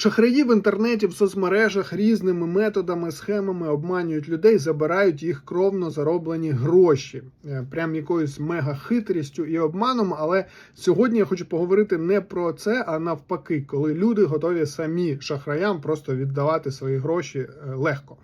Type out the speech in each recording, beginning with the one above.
Шахраї в інтернеті, в соцмережах різними методами, схемами обманюють людей, забирають їх кровно зароблені гроші, Е, прям якоюсь мега хитрістю і обманом. Але сьогодні я хочу поговорити не про це, а навпаки, коли люди готові самі шахраям просто віддавати свої гроші е, легко.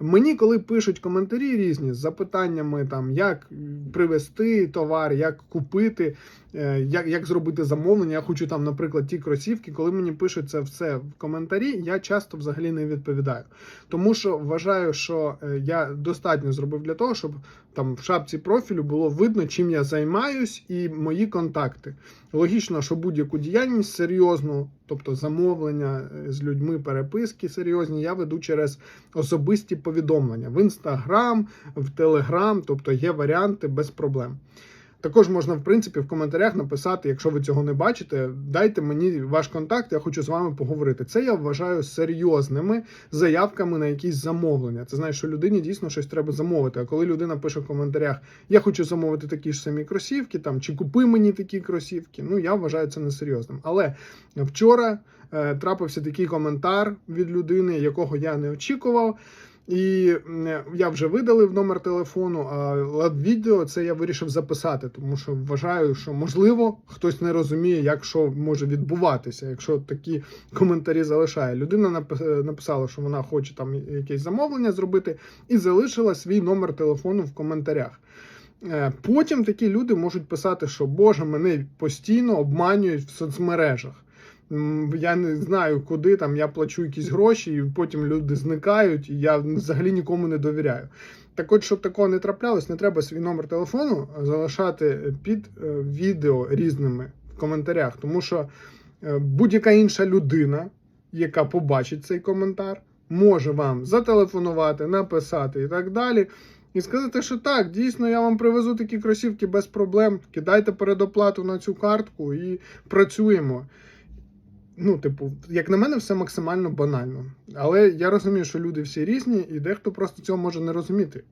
Мені, коли пишуть коментарі різні з запитаннями, там як привезти товар, як купити, е, як, як зробити замовлення. Я хочу там, наприклад, ті кросівки, коли мені пишуть це все коментарі, я часто взагалі не відповідаю. Тому що вважаю, що е, я достатньо зробив для того, щоб там в шапці профілю було видно, чим я займаюсь, і мої контакти. Логічно, що будь-яку діяльність серйозну, тобто замовлення е, з людьми, переписки серйозні, я веду через особисті повідомлення в інстаграм, в телеграм, тобто є варіанти без проблем. Також можна, в принципі, в коментарях написати, якщо ви цього не бачите, дайте мені ваш контакт, я хочу з вами поговорити. Це я вважаю серйозними заявками на якісь замовлення. Це значить, що людині дійсно щось треба замовити. А коли людина пише в коментарях, я хочу замовити такі ж самі кросівки, там чи купи мені такі кросівки, ну я вважаю це несерйозним. Але вчора е, трапився такий коментар від людини, якого я не очікував. І я вже видалив номер телефону, а лад відео це я вирішив записати, тому що вважаю, що можливо хтось не розуміє, як що може відбуватися, якщо такі коментарі залишає. Людина напи- написала, що вона хоче там якесь замовлення зробити, і залишила свій номер телефону в коментарях. Е, Потім такі люди можуть писати, що Боже, мене постійно обманюють в соцмережах. Я не знаю, куди там я плачу якісь гроші, і потім люди зникають, і я взагалі нікому не довіряю. Так от, щоб такого не траплялось, не треба свій номер телефону залишати під е, відео різними в коментарях, тому що е, будь-яка інша людина, яка побачить цей коментар, може вам зателефонувати, написати і так далі. І сказати, що так, дійсно, я вам привезу такі кросівки без проблем. Кидайте передоплату на цю картку і працюємо. Ну, типу, як на мене, все максимально банально. Але я розумію, що люди всі різні, і дехто просто цього може не розуміти.